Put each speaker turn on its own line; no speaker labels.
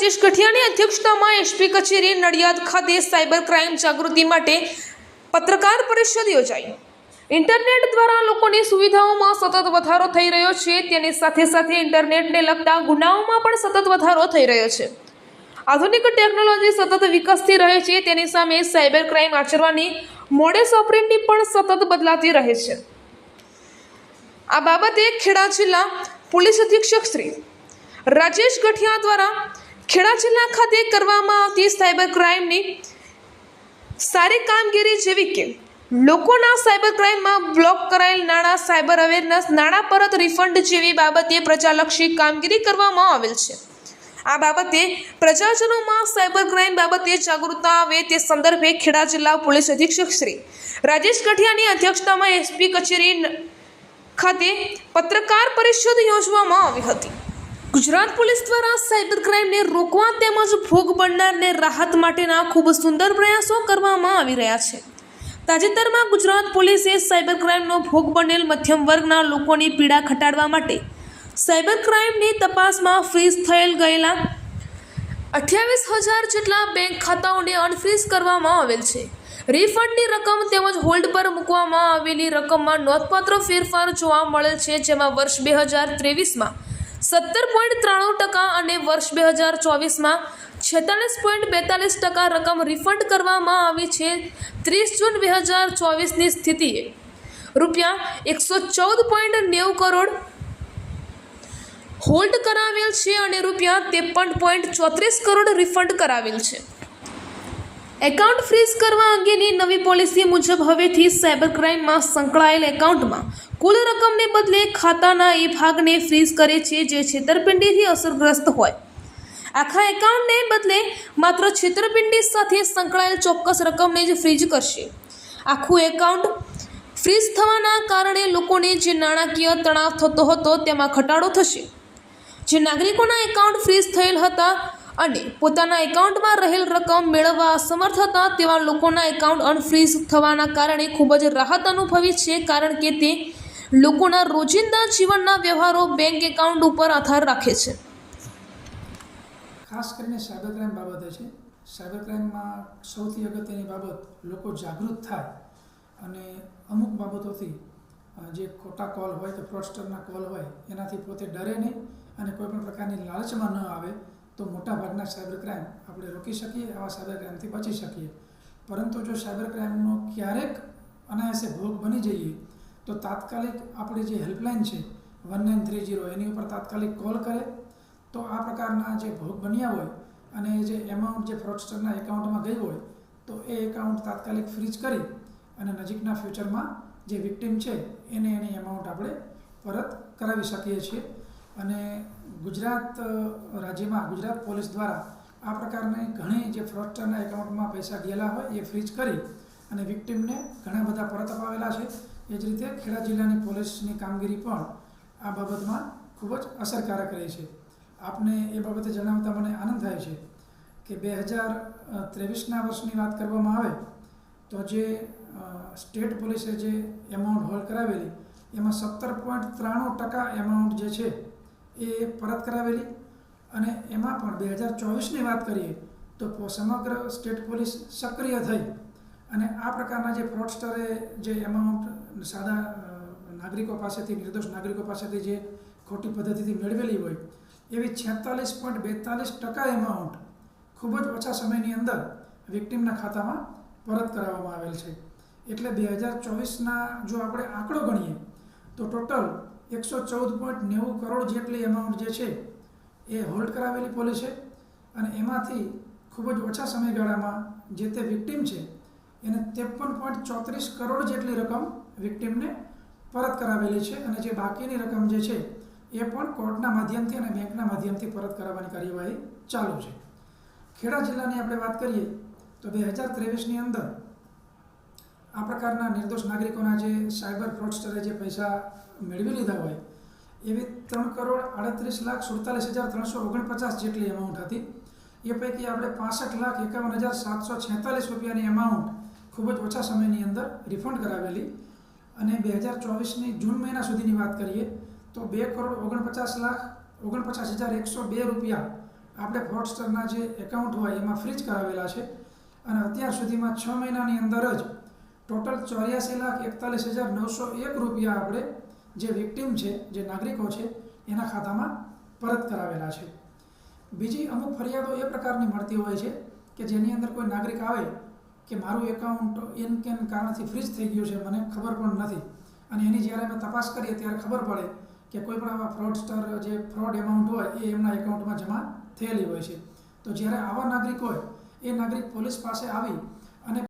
રાજેશ કઠિયાની અધ્યક્ષતામાં એસપી કચેરી નડિયાદ ખાતે સાયબર ક્રાઇમ જાગૃતિ માટે પત્રકાર પરિષદ યોજાઈ. ઇન્ટરનેટ દ્વારા લોકોની સુવિધાઓમાં સતત વધારો થઈ રહ્યો છે, તેની સાથે સાથે ઇન્ટરનેટને લગતા ગુનાઓમાં પણ સતત વધારો થઈ રહ્યો છે. આધુનિક ટેકનોલોજી સતત વિકસતી રહે છે, તેની સામે સાયબર ક્રાઇમ આચરવાની મોડેસ ઓપરેન્ડી પણ સતત બદલાતી રહે છે. આ બાબતે ખેડા જિલ્લા પોલીસ અધિક્ષક શ્રી રાજેશ ગઠિયા દ્વારા ખેડા જિલ્લા ખાતે કરવામાં આવતી સાયબર ક્રાઇમની સારી કામગીરી જેવી કે લોકોના સાયબર ક્રાઇમમાં બ્લોક કરાયેલ નાણાં, સાયબર અવેરનેસ, નાણાં પરત રિફંડ જેવી બાબતે પ્રજાલક્ષી કામગીરી કરવામાં આવેલ છે. આ બાબતે પ્રજાજનોમાં સાયબર ક્રાઇમ બાબતે જાગૃતતા આવે તે સંદર્ભે ખેડા જિલ્લા પોલીસ અધિક્ષક શ્રી રાજેશ કઠિયાની અધ્યક્ષતામાં એસપી કચેરી ખાતે પત્રકાર પરિષદ યોજવામાં આવી હતી. ગુજરાત પોલીસ દ્વારા સાયબર ક્રાઇમને રોકવા તેમજ ભોગ બનનારને રાહત માટેના ખૂબ સુંદર પ્રયાસો કરવામાં આવી રહ્યા છે. તાજેતરમાં ગુજરાત પોલીસે સાયબર ક્રાઇમનો ભોગ બનેલ મધ્યમ વર્ગના લોકોની પીડા ઘટાડવા માટે સાયબર ક્રાઇમની તપાસમાં ફ્રીઝ થયેલ ગયેલા અઠ્યાવીસ હજાર જેટલા બેંક ખાતાઓને અનફ્રીઝ કરવામાં આવેલ છે. રિફંડની રકમ તેમજ હોલ્ડ પર મૂકવામાં આવેલી રકમમાં નોંધપાત્ર ફેરફાર જોવા મળેલ છે, જેમાં વર્ષ બે હજાર ત્રેવીસમાં સત્તર પોઈન્ટ ત્રાણું ટકા અને વર્ષ બે હજાર ચોવીસમાં છેતાલીસ પોઈન્ટ બેતાલીસ ટકા રકમ રિફંડ કરવામાં આવી છે ત્રીસ જૂન બે હજાર ચોવીસની સ્થિતિએ રૂપિયા એકસો ચૌદ પોઈન્ટ નેવું કરોડ હોલ્ડ કરાવેલ છે અને રૂપિયા ત્રેપન પોઈન્ટ ચોત્રીસ કરોડ રિફંડ કરાવેલ છે. એકાઉન્ટ ફ્રીઝ કરવા અંગેની નવી પોલિસી મુજબ હવેથી સાયબર ક્રાઇમમાં સંકળાયેલ એકાઉન્ટમાં કુલ રકમને બદલે ખાતાના એ ભાગને ફ્રીઝ કરે છે જે છેતરપિંડીથી અસરગ્રસ્ત હોય. આખા એકાઉન્ટને બદલે માત્ર છેતરપિંડી સાથે સંકળાયેલ ચોક્કસ રકમને જ ફ્રીઝ કરશે. આખું એકાઉન્ટ ફ્રીઝ થવાના કારણે લોકોને જે નાણાકીય તણાવ થતો હતો તેમાં ઘટાડો થશે. જે નાગરિકોના એકાઉન્ટ ફ્રીઝ થયેલ હતા અને પોતાના એકાઉન્ટમાં રહેલ રકમ મેળવવા અસમર્થ હતા તેવા લોકોના એકાઉન્ટ અનફ્રીઝ થવાના કારણે ખૂબ જ રાહત અનુભવી છે કારણ કે તે લોકોના રોજિંદા જીવનના વ્યવહારો બેંક એકાઉન્ટ ઉપર આધાર રાખે છે.
ખાસ કરીને સાયબર ક્રાઇમ બાબતે છે. સાયબર ક્રાઇમમાં સૌથી અગત્યની બાબત લોકો જાગૃત થાય અને અમુક બાબતોથી જે ખોટા કોલ હોય કે ફ્રોડસ્ટરના કોલ હોય, એનાથી પોતે ડરે નહીં અને કોઈ પણ પ્રકારની લાલચમાં ન આવે તો મોટાભાગના સાયબર ક્રાઇમ આપણે રોકી શકીએ, આવા સાયબર ક્રાઇમથી બચી શકીએ. પરંતુ જો સાયબર ક્રાઇમનો ક્યારેક અનાયાસે ભોગ બની જઈએ તો તાત્કાલિક આપણી જે હેલ્પલાઇન છે, વન નાઇન થ્રી જીરો એની ઉપર તાત્કાલિક કોલ કરે. તો આ પ્રકારના જે ભોગ બન્યા હોય અને જે એમાઉન્ટ જે ફ્રોડસ્ટરના એકાઉન્ટમાં ગઈ હોય, તો એ એકાઉન્ટ તાત્કાલિક ફ્રીજ કરી અને નજીકના ફ્યુચરમાં જે વિક્ટિમ છે, એને એની એમાઉન્ટ આપણે પરત કરાવી શકીએ છીએ. અને ગુજરાત રાજ્યમાં, ગુજરાત પોલીસ દ્વારા આ પ્રકારની ઘણી જે ફ્રોડસ્ટરના એકાઉન્ટમાં પૈસા ગયેલા હોય, એ ફ્રીજ કરી અને વિક્ટિમને ઘણા બધા પરત અપાવેલા છે. એ જ રીતે ખેડા જિલ્લાની પોલીસની કામગીરી પણ આ બાબતમાં ખૂબ જ અસરકારક રહી છે. આપને એ બાબતે જણાવતા મને આનંદ થાય છે કે બે હજાર ત્રેવીસના વર્ષની વાત કરવામાં આવે તો જે સ્ટેટ પોલીસે જે એમાઉન્ટ હોલ્ડ કરાવેલી, એમાં સત્તર પોઈન્ટ ત્રાણું ટકા એમાઉન્ટ જે છે એ પરત કરાવેલી અને એમાં પણ બે હજાર ચોવીસની વાત કરીએ તો સમગ્ર સ્ટેટ પોલીસ સક્રિય થઈ અને આ પ્રકારના જે ફ્રોડસ્ટરે જે એમાઉન્ટ સાદા નાગરિકો પાસેથી, નિર્દોષ નાગરિકો પાસેથી જે ખોટી પદ્ધતિથી મેળવેલી હોય, એવી છેતાલીસ પોઈન્ટ બેતાલીસ ટકા એમાઉન્ટ ખૂબ જ ઓછા સમયની અંદર વિક્ટિમના ખાતામાં પરત કરાવવામાં આવેલ છે. એટલે બે હજાર ચોવીસના જો આપણે આંકડો ગણીએ, તો ટોટલ એકસો ચૌદ પોઈન્ટ નેવું કરોડ જેટલી એમાઉન્ટ જે છે, એ હોલ્ડ કરાવેલી પોલીસે અને એમાંથી ખૂબ જ ઓછા સમયગાળામાં જે તે વિક્ટિમ છે એને ત્રેપન પોઈન્ટ ચોત્રીસ કરોડ જેટલી રકમ વિક્ટિમને પરત કરાવેલી છે અને જે બાકીની રકમ જે છે એ પણ કોર્ટના માધ્યમથી અને બેંકના માધ્યમથી પરત કરાવવાની કાર્યવાહી ચાલુ છે. ખેડા જિલ્લાની આપણે વાત કરીએ તો બે હજાર ત્રેવીસની અંદર આ પ્રકારના નિર્દોષ નાગરિકોના જે સાયબર ફ્રોડસ્ટરે જે પૈસા મેળવી લીધા હોય, એવી ત્રણ કરોડ આડત્રીસ લાખ સુડતાલીસ હજાર ત્રણસો ઓગણપચાસ જેટલી એમાઉન્ટ હતી. એ પૈકી આપણે પાસઠ લાખ એકાવન હજાર સાતસો છેતાલીસ રૂપિયાની એમાઉન્ટ ખૂબ જ ઓછા સમયની અંદર રિફંડ કરાવેલી. અને બે હજાર ચોવીસની જૂન મહિના સુધીની વાત કરીએ, તો બે કરોડ ઓગણપચાસ લાખ ઓગણપચાસ હજાર એકસો બે રૂપિયા આપણે ફ્રોડસ્ટરના જે એકાઉન્ટ હોય એમાં ફ્રીજ કરાવેલા છે. અને અત્યાર સુધીમાં છ મહિનાની અંદર જ ટોટલ ચોર્યાસી લાખ એકતાલીસ હજાર નવસો એક રૂપિયા આપણે જે વિક્ટીમ છે, જે નાગરિકો છે, એના ખાતામાં પરત કરાવેલા છે. બીજી અમુક ફરિયાદો એ પ્રકારની મળતી હોય છે કે જેની અંદર કોઈ નાગરિક આવે કે મારું એકાઉન્ટ એન કેન કારણથી ફ્રીજ થઈ ગયું છે, મને ખબર પણ નથી. અને એની જ્યારે અમે તપાસ કરીએ ત્યારે ખબર પડે કે કોઈ પણ આવા ફ્રોડસ્ટર જે ફ્રોડ એમાઉન્ટ હોય, એ એમના એકાઉન્ટમાં જમા થયેલી હોય છે. તો જ્યારે આવા નાગરિક હોય, એ નાગરિક પોલીસ પાસે આવી